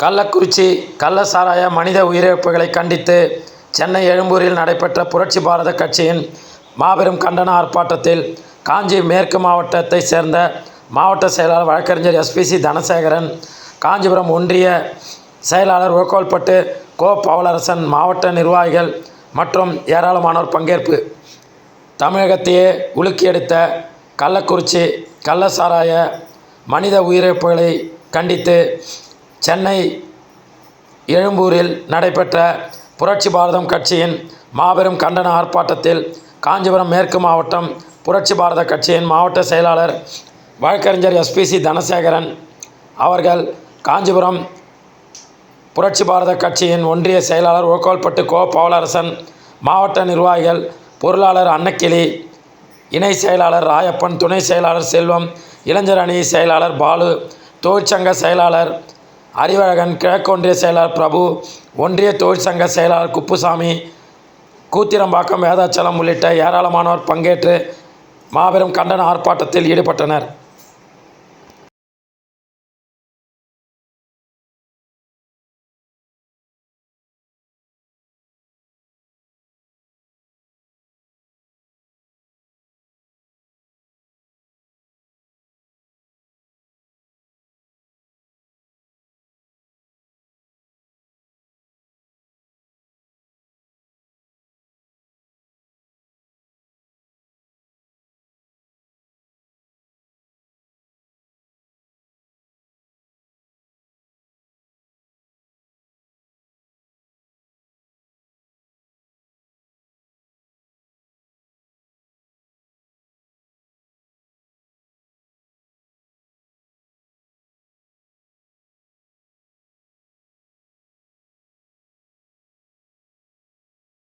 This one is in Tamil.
கள்ளக்குறிச்சி கள்ள சாராய மனித உயிரிழப்புகளை கண்டித்து சென்னை எழும்பூரில் நடைபெற்ற புரட்சி பாரத கட்சியின் மாபெரும் கண்டன ஆர்ப்பாட்டத்தில் காஞ்சி மேற்கு மாவட்டத்தை சேர்ந்த மாவட்ட செயலாளர் வழக்கறிஞர் எஸ்பிசி தனசேகரன் காஞ்சிபுரம் ஒன்றிய செயலாளர் ஓக்கோல்பட்டு கோ பவலரசன் மாவட்ட நிர்வாகிகள் மற்றும் ஏராளமானோர் பங்கேற்பு. தமிழகத்தையே உலுக்கியெடுத்த கள்ளக்குறிச்சி கள்ள சாராய மனித உயிரிழப்புகளை கண்டித்து சென்னை எழும்பூரில் நடைபெற்ற புரட்சி பாரதம் கட்சியின் மாபெரும் கண்டன ஆர்ப்பாட்டத்தில் காஞ்சிபுரம் மேற்கு மாவட்டம் புரட்சி பாரத கட்சியின் மாவட்ட செயலாளர் வழக்கறிஞர் எஸ்பிசி தனசேகரன் அவர்கள் காஞ்சிபுரம் புரட்சி பாரத கட்சியின் ஒன்றிய செயலாளர் ஓக்கோல்பட்டு கோ பவலரசன் மாவட்ட நிர்வாகிகள் பொருளாளர் அன்னக்கிளி இணை செயலாளர் ராயப்பன் துணை செயலாளர் செல்வம் இளைஞர் அணி செயலாளர் பாலு தொழிற்சங்க செயலாளர் அறிவழகன் கிழக்கொன்றிய செயலாளர் பிரபு ஒன்றிய தொழிற்சங்க செயலாளர் குப்புசாமி கூத்திரம்பாக்கம் வேதாச்சலம் உள்ளிட்ட ஏராளமானோர் பங்கேற்று மாபெரும் கண்டன ஆர்ப்பாட்டத்தில் ஈடுபட்டனர்.